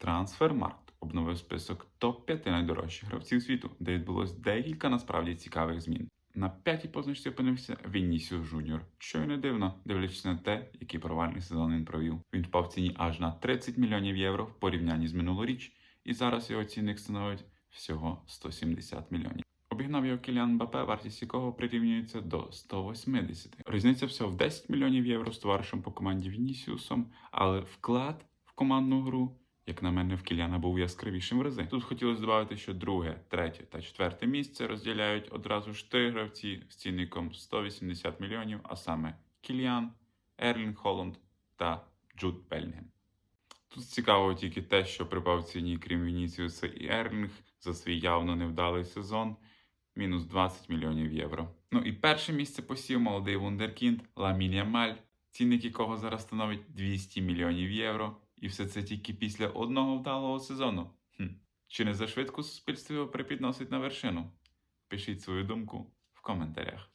Трансфермаркт обновив список топ-5 найдорожчих гравців світу, де відбулось декілька насправді цікавих змін. На п'ятій позначці опинився Вінісіус Жуніор, що й не дивно, дивлячись на те, який провальний сезон він провів. Він впав в ціні аж на 30 мільйонів євро в порівнянні з минулоріч, і зараз його цінник становить всього 170 мільйонів. Обігнав його Кіліан Мбаппе, вартість якого прирівнюється до 180. Різниця всього в 10 мільйонів євро з товаришем по команді Вінісіусом, але вклад в командну гру, як на мене, в Кіліана був яскравішим в рази. Тут хотілося додати, що друге, третє та четверте місце розділяють одразу ж три гравці з цінником 180 мільйонів, а саме Кіліан, Ерлінг Холланд та Джуд Белінгем. Тут цікаво тільки те, що припав ціні, крім Вініціуса і Ерлінг, за свій явно невдалий сезон мінус 20 мільйонів євро. Ну і перше місце посів молодий вундеркінд Ламін Ямаль, цінник якого зараз становить 200 мільйонів євро. І все це тільки після одного вдалого сезону. Хм. Чи не зашвидко суспільство його припідносить на вершину? Пишіть свою думку в коментарях.